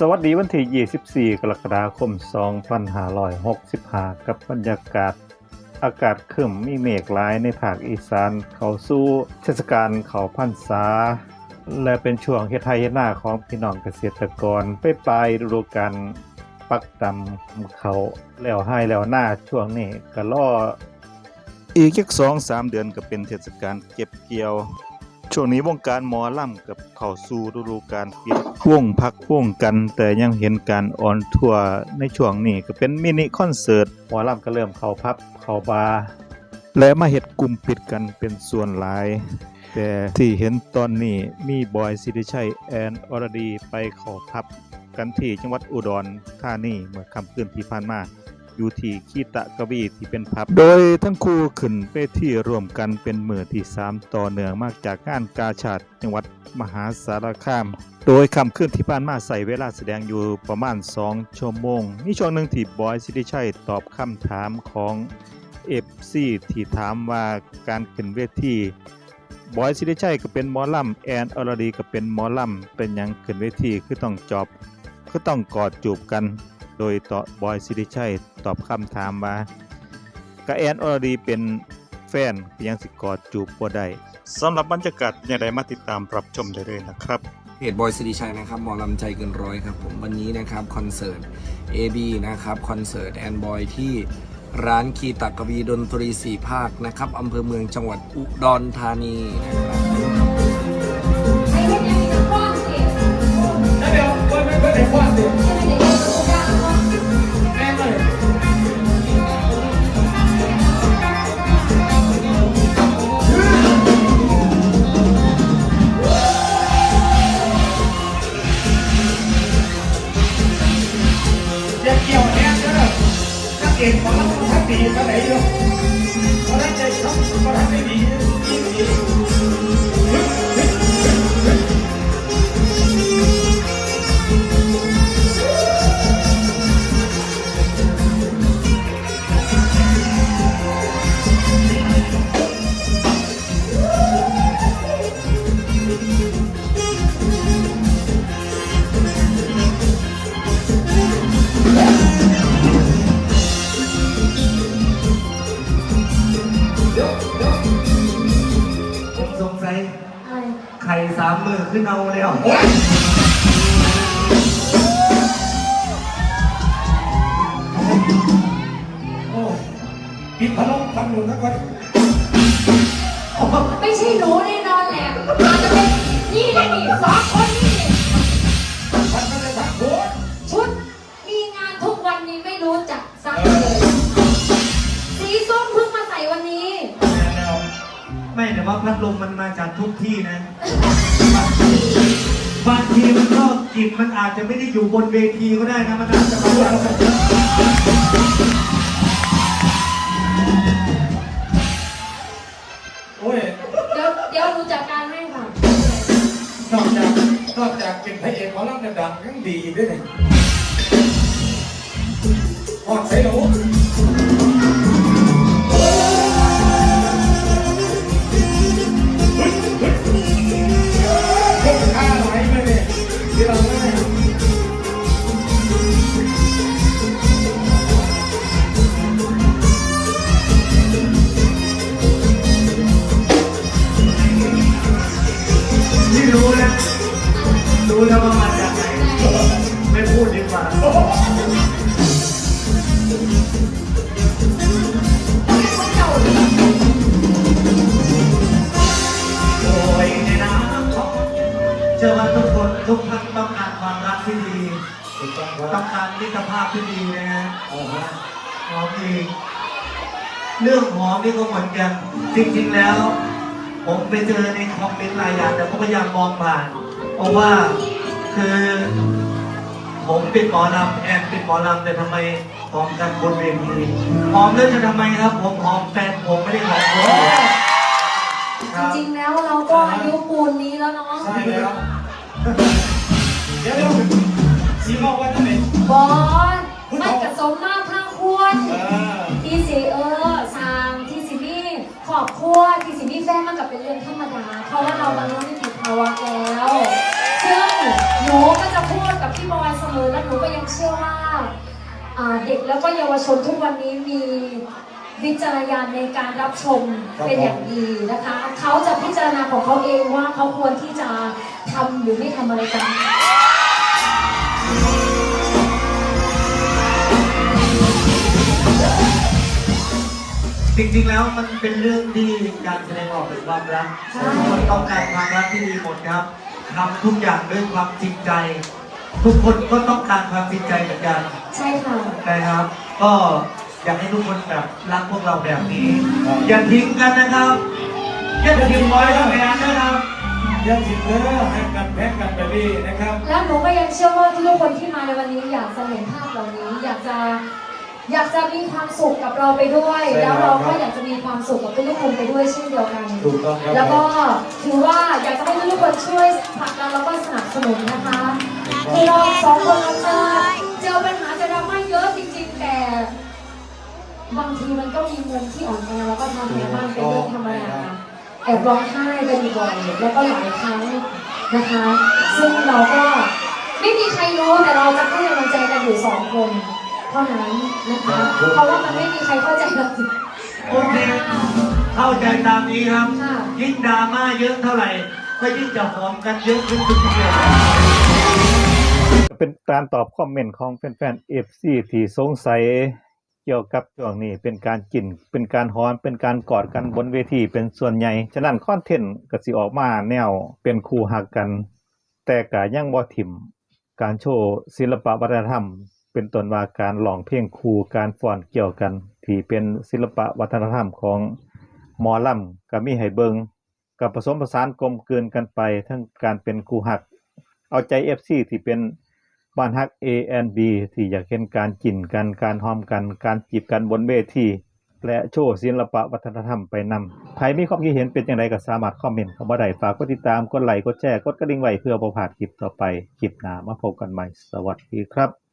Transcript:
สวัสดีวันที่ 24 กรกฎาคม 2565 กับบรรยากาศ อากาศครึ้มมีเมฆหลายในภาคอีสาน เขาสู่เทศกาลเขาพรรษา และเป็นช่วงเฮ็ดไทยเฮ็ดนาของพี่น้องเกษตรกร ไปปลายฤดูกาลปักตำเขาแล้วให้แล้วหน้าช่วงนี้ก็รออีกจักสองสามเดือนก็เป็นเทศกาลเก็บเกี่ยว ช่วงนี้วงการหมอลำกับเข้าสู่ฤดูกาลปิดวงพักวงกัน แต่ยังเห็นการออนทัวร์ในช่วงนี้ก็เป็นมินิคอนเสิร์ตหมอลำก็เริ่มเข้าพับเข้าบาร์และมาเฮ็ดกลุ่มปิดกันเป็นส่วนหลาย แต่ที่เห็นตอนนี้มีบอยสิริชัยแอนอรดีไปเข้าพับกันที่จังหวัดอุดรธานีเมื่อค่ำคืนที่ผ่านมา อยู่ที่คีตะกวีที่เป็นพับ โดยทั้งคู่ขึ้นไปที่ร่วมกันเป็นมือที่3ต่อเนื่องมากจากงานกาชาติจังหวัดมหาสารคาม โดยคำขึ้นที่ผ่านมาใส่เวลาแสดงอยู่ประมาณ 2 ชั่วโมงมีช่วงหนึ่งที่บอยสิริชัยตอบคำถามของเอฟซีที่ถามว่าการขึ้นเวทีบอยสิริชัยก็เป็นหมอลำแอนอรดีก็เป็นหมอลำเป็นยังขึ้นเวทีคือต้องจอบคือต้องกอดจูบกัน โดยต่อบอยสิริชัยตอบคำถามว่ากะแอนอรดีเป็นแฟนยังสิกอดจูบบ่ได้สำหรับบรรยากาศอย่างไรมาติดตามรับชมได้เลยนะครับเพจบอยสิริชัยนะครับหมอลำใจเกินร้อยครับผมวันนี้นะครับคอนเสิร์ต AB นะครับคอนเสิร์ตแอนบอยที่ร้านคีตักกวีดนตรีสี่ภาคนะครับอำเภอเมืองจังหวัดอุดรธานีนะครับไอ้เฮ็ดยังมีแต่ฟ้อนสิแล้วเดี๋ยวไม่ไม่ไม่ได้ว่าเดี๋ยว นักเอกของเราทักดีเท่าไหร่อยู่เพราะนั้นใจเขาเพราะนั้นไม่ดียิ่งดี สามมือขึ้นเอาแล้วโอ้ปิดพัดลมฟังหนูนะก่อนไม่ใช่หนูแน่นอนแหละอาจจะเป็นนี่แหละนี่สองคนนี่มันก็จะทักหัวชุดมีงานทุกวันนี้ไม่รู้จักซักเลยสีส้มเพิ่งมาใส่วันนี้ ไม่แต่ว่าพัดลมมันมาจากทุกที่นะบาง ทีมันก็กลิ่นมันอาจจะไม่ได้อยู่บนเวทีก็ได้นะมันอาจจะมาจากโอ้ยเดี๋ยวเดี๋ยวหนูจัดการให้ค่ะ นอกจากนอกจากเป็นพระเอกหมอลำดังๆยังดีอีกด้วยเนี่ยออดใส่หนู รู้แล้วว่ามาจากไหนไม่พูดดีกว่าโอ้ยในน้ำของเชื่อว่าทุกคนทุกท่านต้องการความรักที่ดี ต้องการมิตรภาพที่ดีนะฮะหอมดีเรื่องหอมนี่ก็เหมือนกัน จริงๆแล้ว ผมไปเจอในคอมเมนต์หลายอย่างแต่ผมพยายามมองผ่าน เพราะว่าคือผมเป็นหมอลำแอนเป็นหมอลำแต่ทำไมหอมกันบนเวทีหอมแล้วจะทำไมครับ ผมหอมแฟนผมไม่ได้หอมผมคจรับริงๆแล้วเราก็อายุปูนนี้แล้วเนาะใช่แล้วเดี๋ยวเดี๋ยวสีมองว่าจะเป็นบอสมันกระสมมากทั้งควรเออที่สิเออสามที่สิมีขอบครัวที่สิมีแฟนมันกับเป็นเรื่องธรรมดาเพราะว่าเราบรรลุนิติภาวะแล้วซึ่ง อยเสมอและหนูก็ยังเชื่อว่าอ่าเด็กแล้วก็เยาวชนทุกวันนี้มีวิจารณญาณในการรับชมเป็นอย่างดีนะคะ เขาจะพิจารณาของเขาเองว่าเขาควรที่จะทำหรือไม่ทำอะไรกันจริงๆแล้วมันเป็นเรื่องที่การแสดงออกถึงความรักใช่ทุกคนต้องการความรักที่ดีหมดครับทำทุกอย่างด้วยความจริงใจ ทุกคนก็ต้องการความจริงใจเหมือนกันใช่ค่ะ นะครับ ก็อยากให้ทุกคนแบบรักพวกเราแบบนี้ อย่าทิ้งกันนะครับอย่าทิ้งไว้ครับแม่นะครับอย่าสิเด้อให้กันแพ็กกันไปดีนะครับ แล้วหนูก็ยังเชื่อว่าทุกคนที่มาในวันนี้อยากจะเห็นภาพเหล่านี้ อยากจะอยากจะมีความสุขกับเราไปด้วยใช่แล้วเราครัก็บอยากจะมีความสุขกับทุกๆคนไปด้วยเช่นเดียวกันถูกต้องครับแล้วก็ถือว่าอยากจะให้ทุกคนช่วยผลักดันแล้วก็สนับสนุนนะคะคือ เราสองคนเราเจอเจอปัญหาเจอดราม่าเยอะจริง ๆ แต่ บางทีมันก็มีมุมที่อ่อนแอแล้วก็ทำแพ้บ้างเป็นเรื่องธรรมดาแอบร้องไห้กันบ่อยแล้วก็หลายครั้งนะคะ ซึ่งเราก็ไม่มีใครรู้แต่เราจะให้กำลังใจกันอยู่สองคนเท่านั้นนะคะ เพราะว่ามันไม่มีใครเข้าใจเราจริงโอเคเข้าใจตามนี้ครับค่ะยิ่งดราม่าเยอะเท่าไหร่ก็ยิ่งจะหอมกันเยอะขึ้นทุกที เป็นการตอบคอมเมนต์ของแฟนๆ FC ที่สงสัยเกี่ยวกับช่วงนี้เป็นการกิน เป็นการฮ้อน เป็นการกอดกันบนเวทีเป็นส่วนใหญ่ ฉะนั้นคอนเทนต์ก็สิออกมาแนวเป็นคู่หักกัน แต่ก็ยังบ่ถิ่ม การโชว์ศิลปะวัฒนธรรม เป็นต้นว่าการร้องเพลงคู่การฟ้อนเกี่ยวกัน ที่เป็นศิลปะวัฒนธรรมของหมอลำก็มีให้เบิงกับผสมผสานกลมกลืนกันไป ทั้งการเป็นคู่หัก เอาใจ FC ที่เป็น บ้านฮัก A and B ที่อยากเห็นการกินกันการหอมกัน การจีบกันบนเวทีและโชว์ศิลปะวัฒนธรรมไปนำใครมีความคิดเห็นเป็นอย่างไรก็สามารถคอมเมนต์เข้ามาได้ฝากกดติดตามกดไลค์กดแชร์กดกระดิ่งไว้เพื่อบ่พลาดคลิปต่อไป คลิปหน้ามาพบกันใหม่ สวัสดีครับ